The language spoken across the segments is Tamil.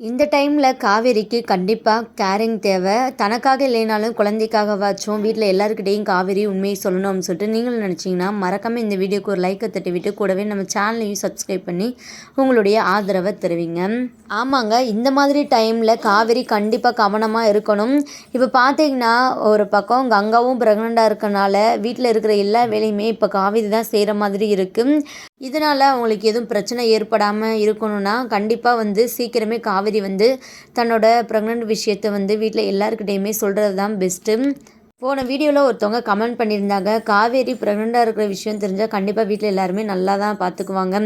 இந்த டைமில் காவேரிக்கு கண்டிப்பாக கேரிங் தேவை. தனக்காக இல்லைனாலும் குழந்தைக்காகவாச்சும் வீட்டில் எல்லாருக்கிட்டையும் காவேரி உண்மையை சொல்லணும் அப்படின்னு சொல்லிட்டு நீங்களும் நினச்சிங்கன்னா மறக்காமல் இந்த வீடியோக்கு ஒரு லைக்கை தட்டி விட்டு கூடவே நம்ம சேனலையும் சப்ஸ்கிரைப் பண்ணி உங்களுடைய ஆதரவை தருவீங்க. ஆமாங்க இந்த மாதிரி டைமில் காவேரி கண்டிப்பாக கவனமாக இருக்கணும். இப்போ பார்த்தீங்கன்னா ஒரு பக்கம் கங்காவும் ப்ரெக்னெண்ட்டாக இருக்கனால வீட்டில் இருக்கிற எல்லா வேலையுமே இப்போ காவேரி தான் செய்கிற மாதிரி இருக்குது இதனால் அவங்களுக்கு எதுவும் பிரச்சனை ஏற்படாமல் இருக்கணும்னா கண்டிப்பாக வந்து சீக்கிரமே காவேரி வந்து தன்னோட ப்ரெக்னென்ட் விஷயத்தை வந்து வீட்டில் எல்லாருக்கிட்டேயுமே சொல்கிறது தான் பெஸ்ட்டு போன வீடியோவில் ஒருத்தவங்க கமெண்ட் பண்ணியிருந்தாங்க. காவேரி ப்ரெக்னெண்ட்டாக இருக்கிற விஷயம் தெரிஞ்சால் கண்டிப்பாக வீட்டில் எல்லாருமே நல்லா தான் பார்த்துக்குவாங்க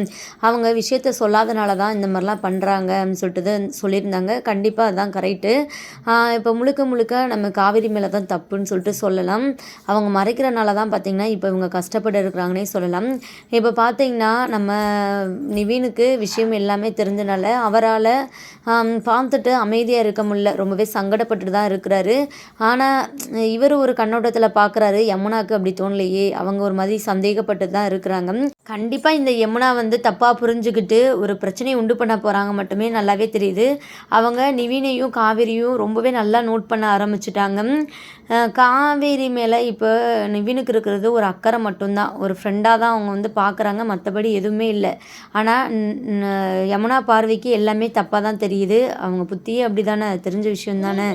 அவங்க விஷயத்த சொல்லாதனால தான் இந்த மாதிரிலாம் பண்ணுறாங்க அப்படின்னு சொல்லிட்டு தான் சொல்லியிருந்தாங்க. கண்டிப்பாக அதுதான் கரெக்டு இப்போ முழுக்க முழுக்க நம்ம காவேரி மேலே தான் தப்புன்னு சொல்லிட்டு சொல்லலாம். அவங்க மறைக்கிறனால தான் பார்த்திங்கன்னா இப்போ இவங்க கஷ்டப்பட்டு இருக்கிறாங்கன்னே சொல்லலாம். இப்போ பார்த்தீங்கன்னா நம்ம நிவீனுக்கு விஷயம் எல்லாமே தெரிஞ்சனால அவரால் பார்த்துட்டு அமைதியாக இருக்க முடியல. ரொம்பவே சங்கடப்பட்டு தான் இருக்கிறாரு. ஆனால் இவர் ஒரு கண்ணோட்டத்தில் பார்க்குறாரு யமுனாக்கு அப்படி தோணலையே. அவங்க ஒரு மாதிரி சந்தேகப்பட்டு தான் இருக்கிறாங்க. கண்டிப்பாக இந்த யமுனா வந்து தப்பாக புரிஞ்சுக்கிட்டு ஒரு பிரச்சனையை உண்டு பண்ண போகிறாங்க மட்டுமே நல்லாவே தெரியுது. அவங்க நிவீனையும் காவேரியும் ரொம்பவே நல்லா நோட் பண்ண ஆரம்பிச்சிட்டாங்க. காவேரி மேலே இப்போ நிவீனுக்கு இருக்கிறது ஒரு அக்கறை மட்டும்தான். ஒரு ஃப்ரெண்டாக தான் அவங்க வந்து பார்க்குறாங்க மற்றபடி எதுவுமே இல்லை. ஆனால் யமுனா பார்வைக்கு எல்லாமே தப்பாக தான் தெரியுது. அவங்க புத்தியே அப்படி தானே தெரிஞ்ச விஷயம் தானே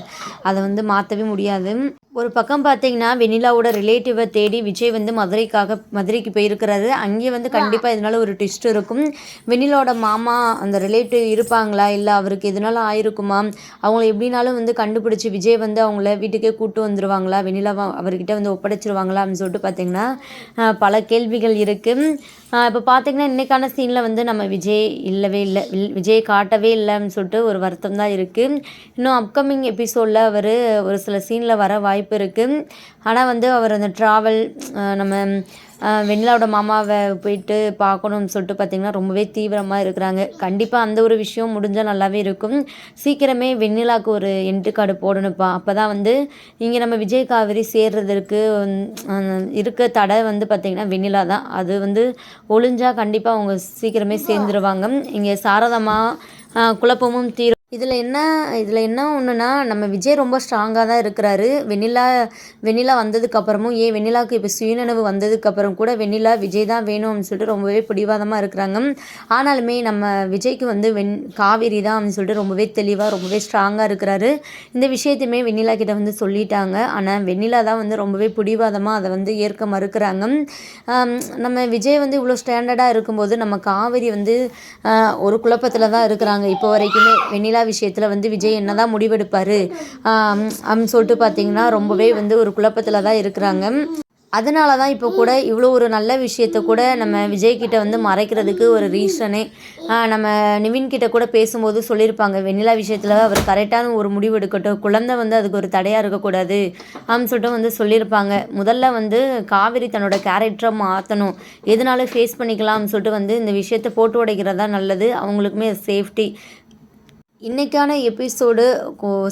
அதை வந்து மாற்றவே முடியாது. ஒரு பக்கம் பார்த்தீங்கன்னா வெண்ணிலாவோட ரிலேட்டிவை தேடி விஜய் வந்து மதுரைக்காக மதுரைக்கு போயிருக்கிறாரு. அங்கேயே வந்து கண்டிப்பாக இதனால ஒரு ட்விஸ்ட் இருக்கும். வெண்ணிலாவோட மாமா அந்த ரிலேட்டிவ் இருப்பாங்களா? இல்லை அவருக்கு எதனால ஆயிருக்குமா? அவங்கள எப்படினாலும் வந்து கண்டுபிடிச்சி விஜய் வந்து அவங்கள வீட்டுக்கே கூட்டு வந்துடுவாங்களா வெண்ணிலாவை அவர்கிட்ட வந்து ஒப்படைச்சிருவாங்களா? அப்படின்னு சொல்லிட்டு பார்த்தீங்கன்னா பல கேள்விகள் இருக்குது இப்போ பார்த்தீங்கன்னா இன்றைக்கான சீனில் வந்து நம்ம விஜய் இல்லவே இல்லை. விஜய் காட்டவே இல்லைன்னு சொல்லிட்டு ஒரு வருத்தம் தான் இருக்குது இன்னும் அப்கமிங் எபிசோடில் அவர் ஒரு சில சீனில் வர வாய்ப்பு வாய்ப்பு இருக்குது ஆனால் வந்து அவர் அந்த ட்ராவல் நம்ம வெண்ணிலாவோட மாமாவை போயிட்டு பார்க்கணும்னு சொல்லிட்டு பார்த்திங்கன்னா ரொம்பவே தீவிரமாக இருக்கிறாங்க. கண்டிப்பாக அந்த ஒரு விஷயம் முடிஞ்சால் நல்லாவே இருக்கும். சீக்கிரமே வெண்ணிலாவுக்கு ஒரு என்ட்ரி கார்டு போடணும்ப்பா. அப்போ தான் வந்து இங்கே நம்ம விஜய் காவிரி சேர்றதற்கு இருக்க தடை வந்து பார்த்திங்கன்னா வெண்ணிலா தான். அது வந்து ஒளிஞ்சால் கண்டிப்பாக அவங்க சீக்கிரமே சேர்ந்துருவாங்க. இங்கே சாரதமாக குழப்பமும் தீர இதில் என்ன இதில் என்ன ஒன்றுன்னா நம்ம விஜய் ரொம்ப ஸ்ட்ராங்காக தான் இருக்கிறாரு. வெண்ணிலா வெண்ணிலா வந்ததுக்கப்புறமும் ஏன் வெண்ணிலாவுக்கு இப்போ சுயநினைவு வந்ததுக்கப்புறம் கூட வெண்ணிலா விஜய் தான் வேணும்னு சொல்லிட்டு ரொம்பவே பிடிவாதமாக இருக்கிறாங்க. ஆனாலுமே நம்ம விஜய்க்கு வந்து வெண் காவேரி தான் அப்படின்னு சொல்லிட்டு ரொம்பவே தெளிவாக ரொம்பவே ஸ்ட்ராங்காக இருக்கிறாரு. இந்த விஷயத்தையுமே வெண்ணிலா கிட்ட வந்து சொல்லிட்டாங்க. ஆனால் வெண்ணிலா தான் வந்து ரொம்பவே பிடிவாதமாக அதை வந்து ஏற்க மறுக்கிறாங்க. நம்ம விஜய் வந்து இவ்வளோ ஸ்டாண்டர்டாக இருக்கும்போது நம்ம காவேரி வந்து ஒரு குழப்பத்தில் தான் இருக்கிறாங்க. இப்போ வரைக்குமே வெண்ணிலா எல்லா விஷயத்தில் வந்து விஜய் என்ன தான் முடிவெடுப்பார் அப்படின்னு சொல்லிட்டு பார்த்தீங்கன்னா ரொம்பவே வந்து ஒரு குழப்பத்தில் தான் இருக்கிறாங்க. அதனால தான் இப்போ கூட இவ்வளோ ஒரு நல்ல விஷயத்த கூட நம்ம விஜய்கிட்ட வந்து மறைக்கிறதுக்கு ஒரு ரீசனே நம்ம நிவின்கிட்ட கூட பேசும்போது சொல்லியிருப்பாங்க வெண்ணிலா விஷயத்தில் அவர் கரெக்டான ஒரு முடிவு எடுக்கட்டும் குழந்தை வந்து அதுக்கு ஒரு தடையாக இருக்கக்கூடாது அப்படின்னு சொல்லிட்டு வந்து சொல்லியிருப்பாங்க. முதல்ல வந்து காவிரி தன்னோட கேரக்டரை மாற்றணும் எதனாலும் ஃபேஸ் பண்ணிக்கலாம்னு சொல்லிட்டு வந்து இந்த விஷயத்தை போட்டு உடைக்கிறதா நல்லது அவங்களுக்குமே சேஃப்டி இன்றைக்கான எபிசோடு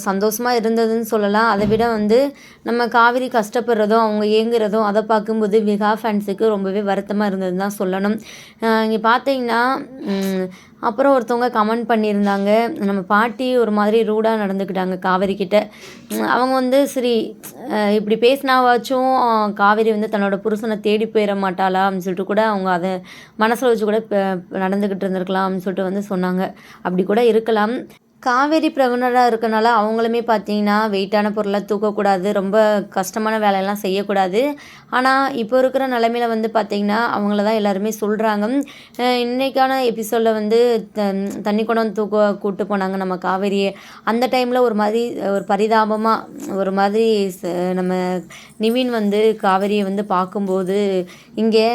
சந்தோஷமாக இருந்ததுன்னு சொல்லலாம். அதை விட வந்து நம்ம காவிரி கஷ்டப்படுறதும் அவங்க ஏங்குறதும் அதை பார்க்கும்போது விகா ஃபேன்ஸுக்கு ரொம்பவே வருத்தமாக இருந்ததுன்னு தான் சொல்லணும். இங்கே பார்த்தீங்கன்னா அப்புறம் ஒருத்தவங்க கமெண்ட் பண்ணியிருந்தாங்க. நம்ம பாட்டி ஒரு மாதிரி ரூடாக நடந்துக்கிட்டாங்க காவேரி கிட்ட. அவங்க வந்து சரி இப்படி பேசினாவாச்சும் காவேரி வந்து தன்னோட புருஷனை தேடி போயிட மாட்டாளா? அப்படின்னு சொல்லிட்டு கூட அவங்க அதை மனசில் வச்சு கூட நடந்துக்கிட்டு இருந்திருக்கலாம் அப்படின்னு சொல்லிட்டு வந்து சொன்னாங்க. அப்படி கூட இருக்கலாம். காவேரி பிரவனராக இருக்கனால அவங்களுமே பார்த்தீங்கன்னா வெயிட்டான பொருளை தூக்கக்கூடாது ரொம்ப கஷ்டமான வேலையெல்லாம் செய்யக்கூடாது. ஆனால் இப்போ இருக்கிற நிலமையில வந்து பார்த்திங்கன்னா அவங்கள தான் எல்லாருமே சொல்கிறாங்க இன்றைக்கான எபிசோடில் வந்து தண்ணி குடம் தூக்க கூப்பிட்டு போனாங்க நம்ம காவேரியை. அந்த டைமில் ஒரு மாதிரி ஒரு பரிதாபமாக ஒரு மாதிரி நம்ம நிவின் வந்து காவேரியை வந்து பார்க்கும்போது இங்கே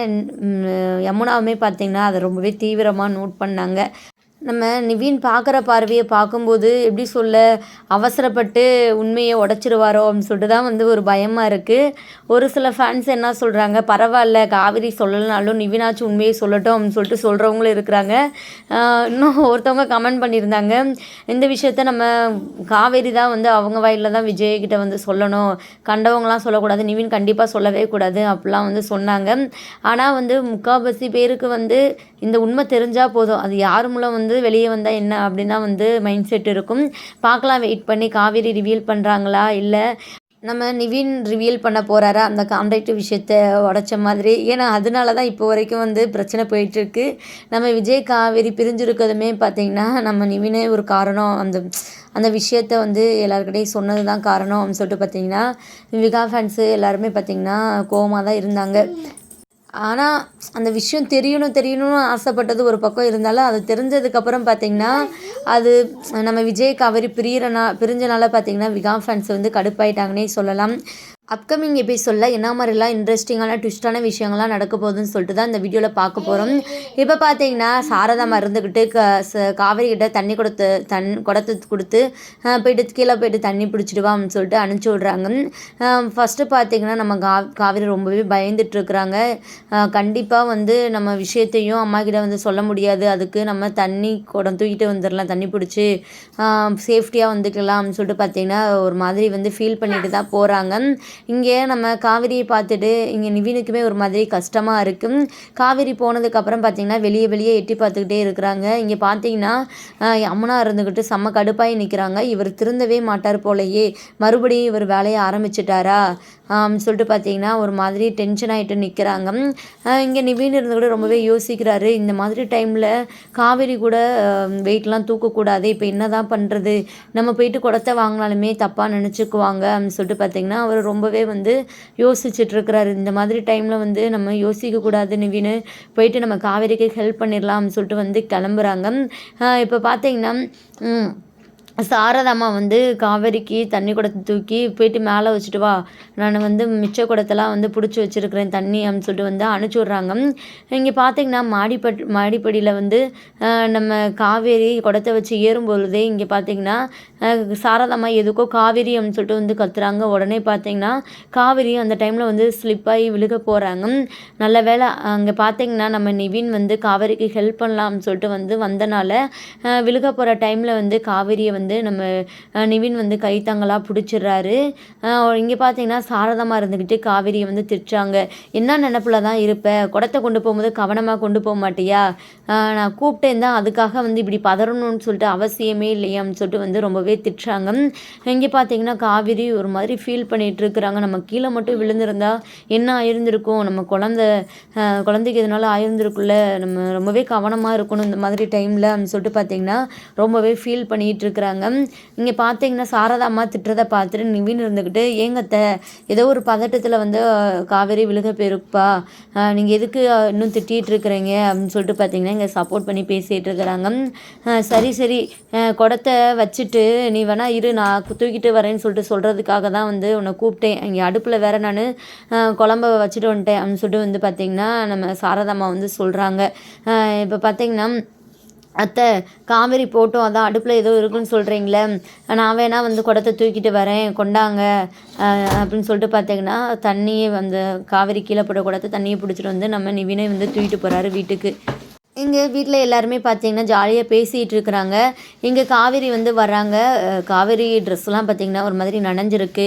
யமுனாவுமே பார்த்திங்கன்னா அதை ரொம்பவே தீவிரமாக நோட் பண்ணாங்க. நம்ம நிவீன் பார்க்குற பார்வையை பார்க்கும்போது எப்படி சொல்ல அவசரப்பட்டு உண்மையை உடச்சிருவாரோ அப்படின்னு சொல்லிட்டு தான் வந்து ஒரு பயமாக இருக்குது ஒரு சில ஃபேன்ஸ் என்ன சொல்கிறாங்க பரவாயில்ல காவிரி சொல்லலைனாலும் நிவினாச்சும் உண்மையை சொல்லட்டும் அப்படின்னு சொல்லிட்டு சொல்கிறவங்களும் இருக்கிறாங்க. இன்னும் ஒருத்தவங்க கமெண்ட் பண்ணியிருந்தாங்க. இந்த விஷயத்த நம்ம காவேரி தான் வந்து அவங்க வாயில் தான் விஜய்கிட்ட வந்து சொல்லணும். கண்டவங்களாம் சொல்லக்கூடாது நிவின் கண்டிப்பாக சொல்லவே கூடாது அப்படிலாம் வந்து சொன்னாங்க. ஆனால் வந்து முக்கால்வாசி பேருக்கு வந்து இந்த உண்மை தெரிஞ்சால் போதும். அது யார் மூலம் வந்து வந்து வெளியே வந்தால் என்ன அப்படின்னு தான் வந்து மைண்ட் செட் இருக்கும். பார்க்கலாம் வெயிட் பண்ணி காவேரி ரிவீல் பண்ணுறாங்களா இல்லை நம்ம நிவின் ரிவீல் பண்ண போகிறாரா அந்த கான்ட்ராக்ட் விஷயத்த உடச்ச மாதிரி. ஏன்னா அதனால தான் இப்போ வரைக்கும் வந்து பிரச்சனை போயிட்டுருக்கு. நம்ம விஜய் காவேரி பிரிஞ்சிருக்கிறதுமே பார்த்திங்கன்னா நம்ம நிவினே ஒரு காரணம். அந்த அந்த விஷயத்த வந்து எல்லாருக்கிட்டையும் சொன்னது தான் காரணம் அப்படின்னு சொல்லிட்டு பார்த்தீங்கன்னா விகா ஃபேன்ஸு எல்லாருமே பார்த்திங்கன்னா கோவமாக தான் இருந்தாங்க. ஆனால் அந்த விஷயம் தெரியணும் தெரியணும்னு ஆசைப்பட்டது ஒரு பக்கம் இருந்தாலும் அது தெரிஞ்சதுக்கப்புறம் பார்த்திங்கன்னா அது நம்ம விஜய் காவேரி பிரியறனா பிரிஞ்சனால பார்த்திங்கன்னா விகா ஃபேன்ஸ் வந்து கடுப்பாயிட்டாங்கன்னே சொல்லலாம். அப்கமிங் எபிசோடில் என்ன மாதிரிலாம் இன்ட்ரெஸ்டிங்கான ட்விஸ்டான விஷயங்கள்லாம் நடக்க போகுதுன்னு சொல்லிட்டு தான் இந்த வீடியோவில் பார்க்க போகிறோம் இப்போ பார்த்தீங்கன்னா சாரதாமா இருந்துக்கிட்டு க ச காவேரி கிட்ட தண்ணி கொடுத்து தன் குடத்து கொடுத்து போயிட்டு கீழே போயிட்டு தண்ணி பிடிச்சிடுவான்னு சொல்லிட்டு அனுப்பிச்சி விட்றாங்க. ஃபஸ்ட்டு பார்த்தீங்கன்னா நம்ம கா காவேரி ரொம்பவே பயந்துட்டுருக்குறாங்க கண்டிப்பாக வந்து நம்ம விஷயத்தையும் அம்மா கிட்ட வந்து சொல்ல முடியாது. அதுக்கு நம்ம தண்ணி குடம் தூக்கிட்டு வந்துடலாம் தண்ணி பிடிச்சி சேஃப்டியாக வந்துக்கலாம்னு சொல்லிட்டு பார்த்தீங்கன்னா ஒரு மாதிரி வந்து ஃபீல் பண்ணிட்டு தான் போகிறாங்க இங்கே நம்ம காவிரியை பார்த்துட்டு இங்கே நிவினுக்குமே ஒரு மாதிரி கஷ்டமாக இருக்கும் காவிரி போனதுக்கப்புறம் பார்த்திங்கன்னா வெளியே வெளியே எட்டி பார்த்துக்கிட்டே இருக்கிறாங்க. இங்கே பார்த்தீங்கன்னா அம்மனா இருந்துக்கிட்டு செம்ம கடுப்பாகி நிற்கிறாங்க இவர் திருந்தவே மாட்டார் போலையே. மறுபடியும் இவர் வேலையை ஆரம்பிச்சிட்டாரா? சொல்லிட்டு பார்த்தீங்கன்னா ஒரு மாதிரி டென்ஷன் ஆகிட்டு நிற்கிறாங்க இங்கே நிவீன் இருந்து கூட ரொம்பவே யோசிக்கிறாரு. இந்த மாதிரி டைமில் காவேரி கூட வெயிட்லாம் தூக்கக்கூடாது இப்போ என்ன தான் பண்ணுறது நம்ம போயிட்டு குடத்தை வாங்கினாலுமே தப்பாக நினச்சிக்குவாங்க அப்படின்னு சொல்லிட்டு பார்த்தீங்கன்னா அவர் ரொம்பவே வந்து யோசிச்சுட்ருக்கிறாரு இந்த மாதிரி டைமில் வந்து நம்ம யோசிக்கக்கூடாது நிவின்னு போயிட்டு நம்ம காவேரிக்கு ஹெல்ப் பண்ணிடலாம் சொல்லிட்டு வந்து கிளம்புறாங்க. இப்போ பார்த்தீங்கன்னா சாரதாம்மா வந்து காவேரிக்கு தண்ணி குடத்தை தூக்கி போயிட்டு மேலே வச்சுட்டு வா. நான் வந்து மிச்ச குடத்தெல்லாம் வந்து பிடிச்சி வச்சுருக்கிறேன் தண்ணி அப்படின்னு சொல்லிட்டு வந்து அனுப்பிச்சி விட்றாங்க. இங்கே பார்த்தீங்கன்னா மாடிப்பட் மாடிப்படியில் வந்து நம்ம காவேரி குடத்தை வச்சு ஏறும் பொழுதே இங்கே பார்த்தீங்கன்னா சாரதாம்மா எதுக்கோ காவேரி அப்படின்னு சொல்லிட்டு வந்து கத்துறாங்க. உடனே பார்த்தீங்கன்னா காவேரி அந்த டைமில் வந்து ஸ்லிப்பாகி விழுக போகிறாங்க நல்ல வேலை அங்கே பார்த்தீங்கன்னா நம்ம நிவின் வந்து காவேரிக்கு ஹெல்ப் பண்ணலாம்னு சொல்லிட்டு வந்து வந்தனால விழுக போகிற டைமில் வந்து காவேரியை வந்து வந்து நம்ம நிவின் வந்து கைத்தாங்களாக பிடிச்சிடுறாரு இங்கே பார்த்தீங்கன்னா சாரதமாக இருந்துக்கிட்டு காவேரியை வந்து திட்டுறாங்க என்ன நினப்பில் தான் இருப்பேன் குடத்தை கொண்டு போகும்போது கவனமாக கொண்டு போக மாட்டியா? நான் கூப்பிட்டேன் தான் அதுக்காக வந்து இப்படி பதறணும்னு சொல்லிட்டு அவசியமே இல்லையான்னு சொல்லிட்டு வந்து ரொம்பவே திட்டுறாங்க இங்கே பார்த்தீங்கன்னா காவேரி ஒரு மாதிரி ஃபீல் பண்ணிகிட்டு இருக்கிறாங்க நம்ம கீழே மட்டும் விழுந்திருந்தா என்ன ஆயிருந்திருக்கும்? நம்ம குழந்த குழந்தைக்கு எதனால ஆயிருந்திருக்குல்ல நம்ம ரொம்பவே கவனமாக இருக்கணும் இந்த மாதிரி டைமில் அப்படின்னு சொல்லிட்டு பார்த்தீங்கன்னா ரொம்பவே ஃபீல் பண்ணிகிட்டு இருக்கிறாங்க சொல்கிறாங்க இங்கே பார்த்தீங்கன்னா சாரதா அம்மா திட்டுறதை பார்த்துட்டு நிவின் இருந்துக்கிட்டு ஏங்கத்த ஏதோ ஒரு பதட்டத்தில் வந்து காவேரி விழுக போயிருப்பா. நீங்கள் எதுக்கு இன்னும் திட்டிகிட்டு இருக்கிறீங்க? அப்படின்னு சொல்லிட்டு பார்த்தீங்கன்னா இங்கே சப்போர்ட் பண்ணி பேசிகிட்டு இருக்கிறாங்க. சரி சரி. குடத்தை வச்சுட்டு நீ வேணா இரு நான் தூக்கிட்டு வரேன்னு சொல்லிட்டு சொல்கிறதுக்காக தான் வந்து உன்னை கூப்பிட்டேன். இங்கே அடுப்பில் வேற நான் குழம்ப வச்சுட்டு வந்துட்டேன் அப்படின்னு சொல்லிட்டு வந்து பார்த்திங்கன்னா நம்ம சாரதாம்மா வந்து சொல்கிறாங்க இப்போ பார்த்திங்கன்னா அத்தை காவேரி போட்டோம் அதான் அடுப்பில் ஏதோ இருக்குன்னு சொல்கிறீங்களே நான் வேணால் வந்து குடத்தை தூக்கிட்டு வரேன் கொண்டாங்க. அப்படின்னு சொல்லிட்டு பார்த்தீங்கன்னா தண்ணியை வந்து காவேரி கீழே போட்ட குடத்தை தண்ணியை பிடிச்சிட்டு வந்து நம்ம நிவினை வந்து தூக்கிட்டு போகிறாரு வீட்டுக்கு. இங்கே வீட்டில் எல்லாருமே பார்த்தீங்கன்னா ஜாலியாக பேசிகிட்டு இருக்கிறாங்க. இங்கே காவேரி வந்து வர்றாங்க. காவேரி ட்ரெஸ்லாம் பார்த்தீங்கன்னா ஒரு மாதிரி நனைஞ்சிருக்கு.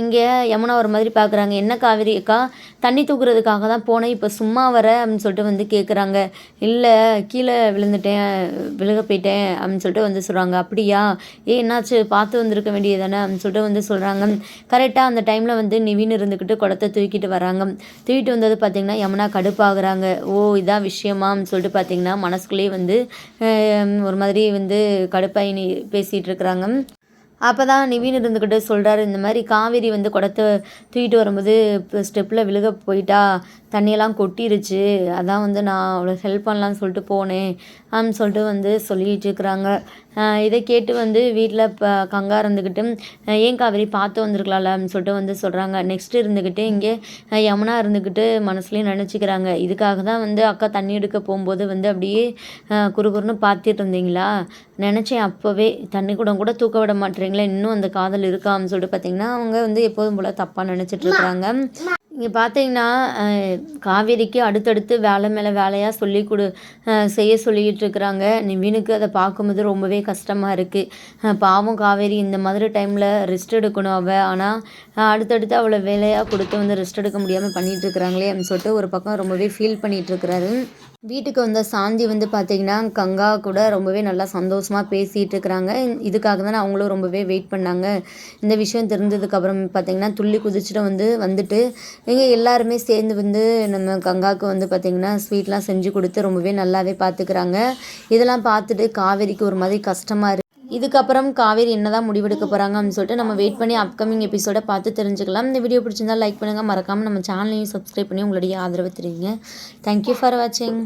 இங்கே யமுனா ஒரு மாதிரி பார்க்குறாங்க என்ன காவேரி அக்கா? தண்ணி தூக்குறதுக்காக தான் போனேன். இப்போ சும்மா வர அப்படின்னு சொல்லிட்டு வந்து கேட்குறாங்க இல்லை கீழே விழுந்துட்டேன். விழுக போயிட்டேன். அப்படின்னு சொல்லிட்டு வந்து சொல்கிறாங்க அப்படியா? ஏ என்னாச்சு? பார்த்து வந்திருக்க வேண்டியது தானே அப்படின்னு சொல்லிட்டு வந்து சொல்கிறாங்க கரெக்டாக அந்த டைமில் வந்து நிவின் இருந்துக்கிட்டு குடத்தை தூக்கிட்டு வராங்க தூக்கிட்டு வந்தது பார்த்திங்கன்னா யமுனா கடுப்பாகிறாங்க. ஓ இதான் விஷயமான்னு சொல்லிட்டு சொல்லிட்டு பார்த்திங்கன்னா மனசுக்குள்ளேயே வந்து ஒரு மாதிரி வந்து கடுப்பாயினி பேசிகிட்டு இருக்கிறாங்க. அப்போ தான் நிவின் இருந்துக்கிட்டு சொல்கிறாரு இந்த மாதிரி காவேரி வந்து குடத்தை தூக்கிட்டு வரும்போது இப்போ ஸ்டெப்பில் விழுக போயிட்டா தண்ணியெல்லாம் கொட்டிருச்சு அதான் வந்து நான் அவ்வளோ ஹெல்ப் பண்ணலான்னு சொல்லிட்டு போனேன் அப்படின்னு சொல்லிட்டு வந்து சொல்லிகிட்டு இருக்கிறாங்க. இதை கேட்டு வந்து வீட்டில் இப்போ கங்கா இருந்துக்கிட்டு ஏன் காவேரி பார்த்து வந்திருக்கலாம்ல? அப்படின்னு சொல்லிட்டு வந்து சொல்கிறாங்க நெக்ஸ்ட் இருந்துக்கிட்டு இங்கே யமுனா இருந்துக்கிட்டு மனசுலேயும் நினச்சிக்கிறாங்க. இதுக்காக தான் வந்து அக்கா தண்ணி எடுக்க போகும்போது வந்து அப்படியே குறுகுறுன்னு பார்த்துட்டு இருந்தீங்களா? நினச்சேன் அப்போவே. தண்ணி கூட கூட தூக்க விட மாட்டேறீங்களா இன்னும் அந்த காதல் இருக்கான்னு சொல்லிட்டு பார்த்தீங்கன்னா அவங்க வந்து எப்போதும் போல் தப்பாக நினச்சிட்டு இருக்கிறாங்க. இங்கே பார்த்தீங்கன்னா காவேரிக்கு அடுத்தடுத்து வேலை மேலே வேலையாக சொல்லி கொடு செய்ய சொல்லிக்கிட்டு இருக்கிறாங்க. நிவினுக்கு அதை பார்க்கும்போது ரொம்பவே கஷ்டமாக இருக்குது பாவம் காவேரி இந்த மாதிரி டைமில் ரெஸ்ட் எடுக்கணும் அவள் ஆனால் அடுத்தடுத்து அவளை வேலையாக கொடுத்து வந்து ரெஸ்ட் எடுக்க முடியாமல் பண்ணிகிட்டு இருக்கிறாங்களே அப்படின்னு சொல்லிட்டு ஒரு பக்கம் ரொம்பவே ஃபீல் பண்ணிகிட்டு இருக்கிறாரு. வீட்டுக்கு வந்த சாந்தி வந்து பார்த்திங்கன்னா கங்கா கூட ரொம்பவே நல்லா சந்தோஷமாக பேசிகிட்டு இருக்கிறாங்க. இதுக்காக தான் அவங்களும் ரொம்பவே வெயிட் பண்ணாங்க. இந்த விஷயம் தெரிஞ்சதுக்கப்புறம் பார்த்திங்கன்னா துள்ளி குதிச்சுட்டு வந்து வந்துட்டு இங்கே எல்லாருமே சேர்ந்து வந்து நம்ம கங்காவுக்கு வந்து பார்த்திங்கன்னா ஸ்வீட்லாம் செஞ்சு கொடுத்து ரொம்பவே நல்லாவே பார்த்துக்கிறாங்க இதெல்லாம் பார்த்துட்டு காவேரிக்கு ஒரு மாதிரி கஷ்டமாக இதுக்கப்புறம் காவேரி என்னதான் முடிவெடுக்க போகிறாங்க அப்படின்னு சொல்லிட்டு நம்ம வெயிட் பண்ணி அப்கமிங் எபிசோடை பார்த்து தெரிஞ்சுக்கலாம். இந்த வீடியோ பிடிச்சிருந்தா லைக் பண்ணுங்கள் மறக்காமல் நம்ம சேனலையும் சப்ஸ்கிரைப் பண்ணி உங்களுடைய ஆதரவு தெரியுங்க தேங்க்யூ ஃபார் வாட்சிங்